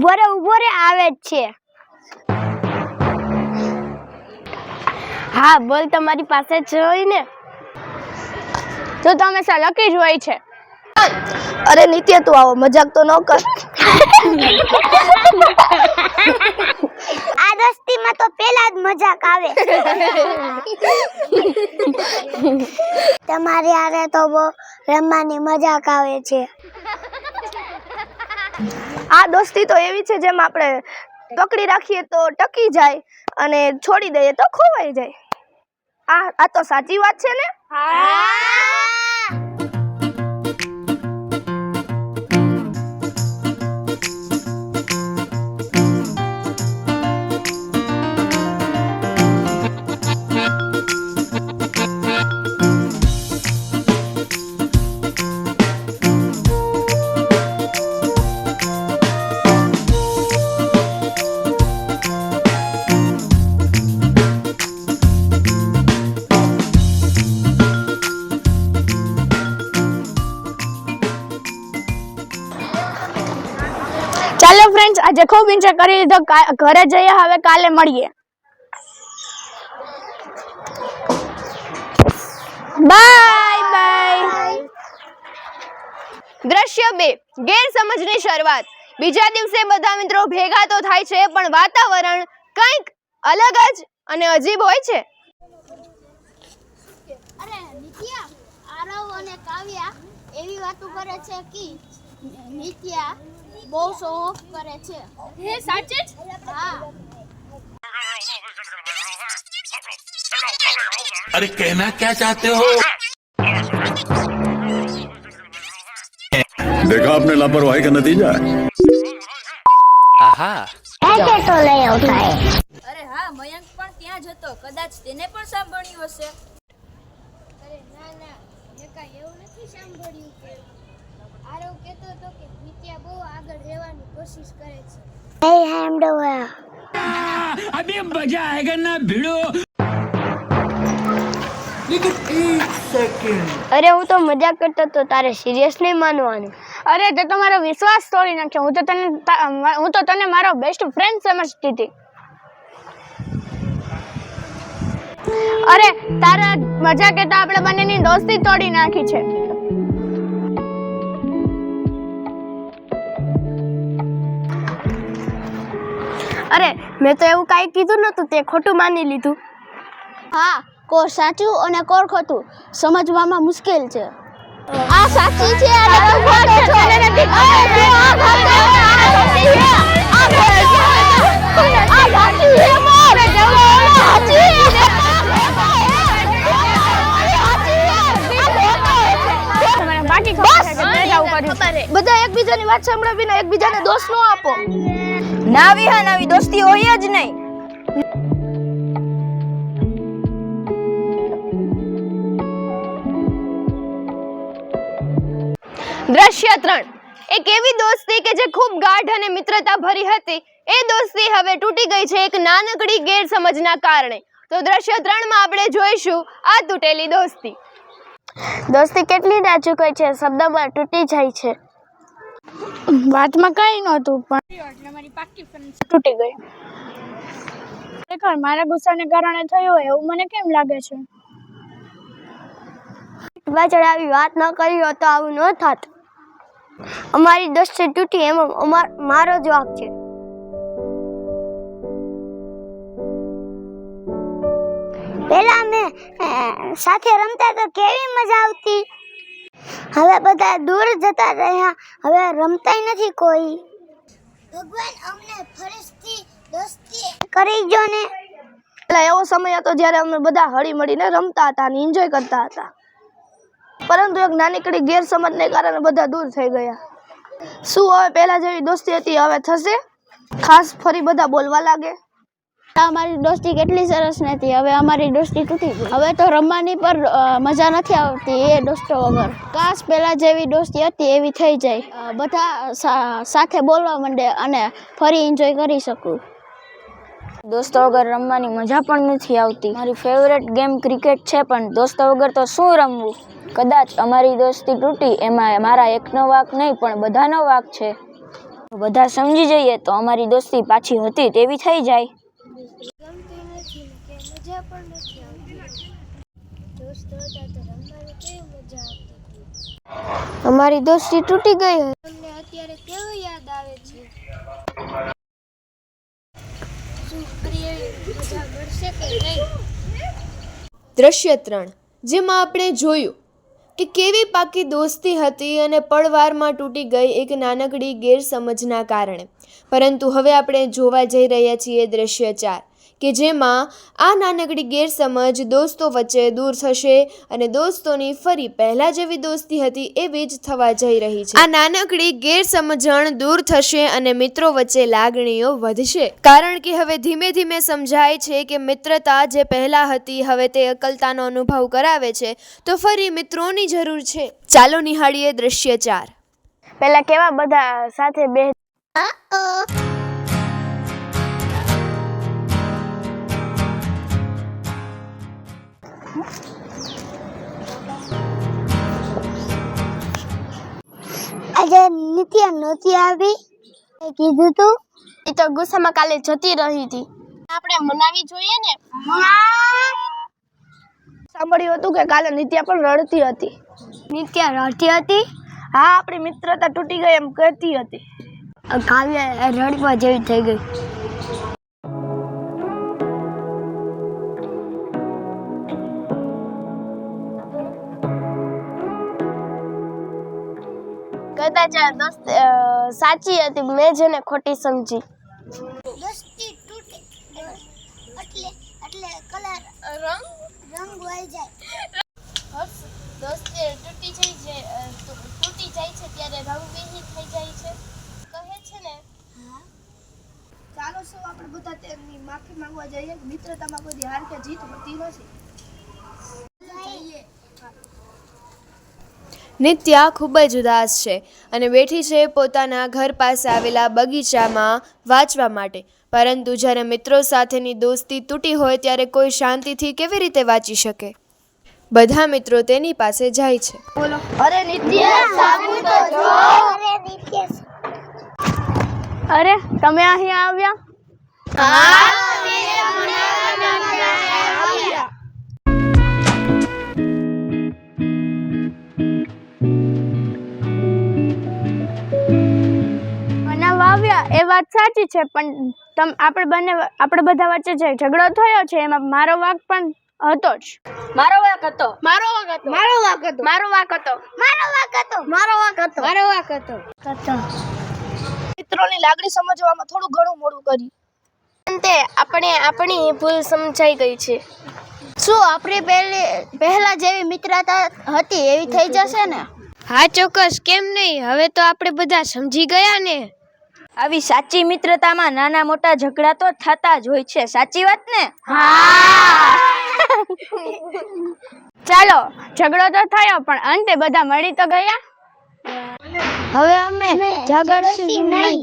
ઊભો રે ઊભો રે આવે જ છે. હા બોલ તમારી પાસે જ હોય ને? તો તો હંમેશા લકી જ હોય છે. અરે નિત્ય તું આવો મજાક તો ન કર. આ દોસ્તીમાં તો પેલા જ મજાક આવે. તમારી આરે તો બહુ રમવાની મજાક આવે છે. આ દોસ્તી તો એવી છે જેમ આપણે પકડી રાખીએ તો ટકી જાય અને છોડી દઈએ તો ખોવાઈ જાય. આ આ તો સાચી વાત છે ને? ચાલો ફ્રેન્ડ્સ આજે ખૂબ એન્જોય કરી લીધો. ઘરે જઈએ, હવે કાલે મળીએ. બાય બાય દ્રશ્ય બે, ગેરસમજની શરૂઆત. બીજા દિવસે બધા મિત્રો ભેગા તો થાય છે, પણ વાતાવરણ કંઈક અલગ જ અને અજીબ હોય છે. અરે, નિત્યા, આરવ અને કાવ્યા એવી વાતો કરે છે કે નિત્યા બહુ શો ઓફ કરે છે હે સાચે જ હા अरे कहना क्या चाहते हो देखा आपने लापरवाही का नतीजा है आहा અરે હા મયંક પણ ત્યાં જ હતો કદાચ તેને પણ સાંભળ્યું હશે અરે ના ના મેં કાંઈ એવું નથી સાંભળ્યું કે આરવ કહેતો હતો કોશિશ કરે છે. હે હેમડોયા અબે મજા આયેગા ના ભીડો? અરે હું તો મજા કરતો તો તારે સિરિયસ નહીં માનવાનું. અરે તે તો મારો વિશ્વાસ તોડી નાખ્યો. હું તો તને હું તો તને મારો બેસ્ટ ફ્રેન્ડ સમજતી હતી. અરે તારા મજા તો આપણે બંનેની દોસ્તી તોડી નાખી છે. અરે મેં તો એવું કાંઈ કીધું નહોતું તે ખોટું માની લીધું. હા કોર સાચું અને કોર ખોટું. સમજવામાં મુશ્કેલ છે. આ સાચી છે અને તું ખોટો છો. છે. બધા એકબીજાની વાત સાંભળવીને એકબીજાને દોષ ન આપો. નાવી હા નાવી દોસ્તી હોય જ નહીં. દ્રશ્ય ત્રણ. એક એવી દોસ્તી કે જે ખૂબ ગાઢ અને મિત્રતા ભરી હતી. એ દોસ્તી હવે તૂટી ગઈ છે એક નાનકડી ગેરસમજના કારણે. તો દ્રશ્ય ત્રણમાં આપણે જોઈશું આ તૂટેલી દોસ્તી. દોસ્તી કેટલી નાજુક હોય છે શબ્દમાં તૂટી જાય છે. વાતમાં કઈ નહોતું પણ એટલે મારી પાકી ફ્રેન્ડ તૂટી ગઈ. ખરેખર મારા ગુસ્સાને કારણે થયું હોય એવું મને કેમ લાગે છે? પાછળ આવી વાત ન કરી હોત તો આવું ન થાત. અમારી દોસ્તી તૂટી એમાં અમાર મારો જ વાંક છે. પેલા અમે સાથે રમતા તો કેવી મજા આવતી? હવે બધા દૂર જતા રહ્યા. હવે રમતાય નથી કોઈ. ભગવાન અમને ફરીથી દોસ્તી કરી જો ને. એટલે એવો સમય હતો જ્યારે અમે બધા હળી મળીને રમતા હતા અને એન્જોય કરતા હતા. પરંતુ એક નાનીકડી ગેરસમજને કારણે બધા દૂર થઈ ગયા. શું હવે પહેલાં જેવી દોસ્તી હતી? હવે થશે? ખાસ ફરી બધા બોલવા લાગે? અમારી દોસ્તી કેટલી સરસ નથી. હવે અમારી દોસ્તી તૂટી ગઈ. હવે તો રમવાની પર મજા નથી આવતી એ દોસ્તો વગર. કાશ પહેલાં જેવી દોસ્તી હતી, એવી થઈ જાય. બધા સાથે બોલવા માંડે અને ફરી એન્જોય કરી શકું. દોસ્તો વગર રમવાની મજા પણ નથી આવતી. મારી ફેવરેટ ગેમ ક્રિકેટ છે પણ દોસ્તો વગર તો શું રમવું? કદાચ અમારી દોસ્તી તૂટી, એમાં મારા એકનો વાક નહીં, પણ બધાનો વાક છે. બધા સમજી જઈએ તો અમારી દોસ્તી પાછી હતી તેવી થઈ જાય. ગમતું નથી કે મજા પણ નથી આવતી દોસ્તો હતા તો રમવાની કેવી મજા આવતી અમારી દોસ્તી તૂટી ગઈ તમને અત્યારે કેવું યાદ આવે છે? શું પ્રિય મજા મળશે કે નહીં? દ્રશ્ય ત્રણ જેમાં આપણે જોયું કે કેવી પાકી દોસ્તી હતી અને પળવારમાં તૂટી ગઈ એક નાનકડી ગેરસમજના કારણે. પરંતુ હવે આપણે જોવા જઈ રહ્યા છીએ દ્રશ્ય ચાર. કે જેમાં આ નાનકડી ગેરસમજ દોસ્તો વચ્ચે દૂર થશે અને દોસ્તોની ફરી પહેલાં જેવી દોસ્તી હતી એવી જ થવા જઈ રહી છે. આ નાનકડી ગેરસમજણ દૂર થશે અને મિત્રો વચ્ચે લાગણીઓ વધશે. કારણ કે હવે ધીમે ધીમે સમજાય છે કે મિત્રતા જે પહેલાં હતી હવે તે અકલતાનો અનુભવ કરાવે છે. તો ફરી મિત્રોની જરૂર છે. ચાલો નિહાળીએ દ્રશ્ય ચાર. પહેલા કેવા બધા સાથે બે આજે નિત્યા નહોતી આવી. કીધું તું. એ તો ગુસ્સામાં કાલે જતી રહી હતી. આપણે મનાવી જોઈએ ને? સાંભળ્યું હતું કે કાલે નિત્યા પણ રડતી હતી. નિત્યા રડતી હતી? હા આપણી મિત્રતા તૂટી ગઈ એમ કહેતી હતી. કાવ્ય રડવા જેવી થઈ ગઈ. કદાચ આ દોસ્ત સાચી હતી મેં જેને ખોટી સમજી. દોસ્તી તૂટી એટલે એટલે કલર રંગ રંગ વહી જાય. દોસ્તી તૂટી જાય છે તૂટી જાય છે ત્યારે રંગવિહીન થઈ જાય છે. કહે છે ને હા. ચાલો સૌ આપણે બધા તેમની માફી માંગવા જઈએ? મિત્રતામાં કોઈ હાર કે જીત હોતી નથી. નિત્યા ખૂબ જ ઉદાસ છે અને બેઠી છે પોતાના ઘર પાસે આવેલા બગીચામાં વાંચવા માટે. પરંતુ જ્યારે મિત્રો સાથેની દોસ્તી તૂટી હોય ત્યારે કોઈ શાંતિથી કેવી રીતે વાંચી શકે? બધા મિત્રો તેની પાસે જાય છે. અરે નિત્યા સાબુ તો જો. અરે તમે અહીંયા આવ્યા? બનાવવા વાત સાચી છે પણ તમ આપણે બંને આપણે બધા વચ્ચે જે ઝઘડો થયો છે એમાં મારો વાક પણ હતો જ. મારો વાક હતો. મારો વાક હતો. મારો વાક હતો. મારો વાક હતો. મારો વાક હતો. મારો વાક હતો. મારો વાક હતો. હતો. મિત્રોની લાગણી સમજવામાં થોડું ઘણું મોડું કર્યું. અંતે આપણે આપણી ભૂલ સમજાઈ ગઈ છે. શું આપણી પહેલી પહેલા જેવી મિત્રતા હતી એવી થઈ જશે ને? હા ચોક્કસ. કેમ નહીં? હવે તો આપણે બધા સમજી ગયા ને? આવી સાચી મિત્રતામાં નાના મોટા ઝઘડા તો થતા જ હોય છે. સાચી વાત ને? ચાલો ઝઘડો તો થયો પણ અંતે બધા મળી તો ગયા? હવે અમે ઝઘડશું નહીં.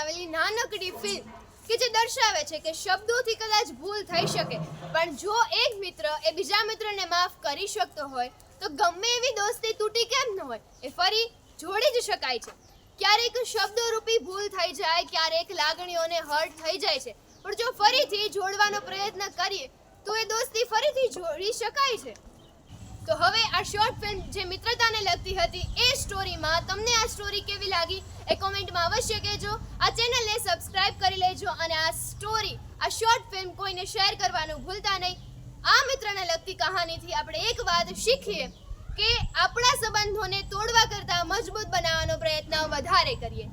આવેલી નાનકડી ફિલ્મ કે જે દર્શાવે છે કે શબ્દોથી કદાચ ભૂલ થઈ શકે, પણ જો એક મિત્ર એ બીજા મિત્રને માફ કરી શકતો હોય, તો ગમે એવી દોસ્તી તૂટી કેમ ન હોય? એ ફરી જોડી જ શકાય છે. ક્યારેક શબ્દોરૂપી ભૂલ થઈ જાય, ક્યારેક લાગણીઓને હર્ટ થઈ જાય છે. પણ જો ફરીથી જોડવાનો પ્રયત્ન કરીએ, તો એ દોસ્તી ફરીથી જોડી શકાય છે. તો હવે આ શોર્ટ ફિલ્મ જે મિત્રતાને લગતી હતી, એ સ્ટોરીમાં તમને આ સ્ટોરી કેવી લાગી? એ કોમેન્ટમાં અવશ્ય કહેજો. આ ચેનલને સબસ્ક્રાઇબ કરી લેજો અને આ સ્ટોરી, આ શોર્ટ ફિલ્મ કોઈને શેર કરવાનું ભૂલતા નહીં. આ મિત્રને લગતી કહાનીથી આપણે એક વાત શીખીએ કે આપણા સંબંધોને તોડવા કરતાં મજબૂત બનાવવાનો પ્રયત્ન વધારે કરીએ.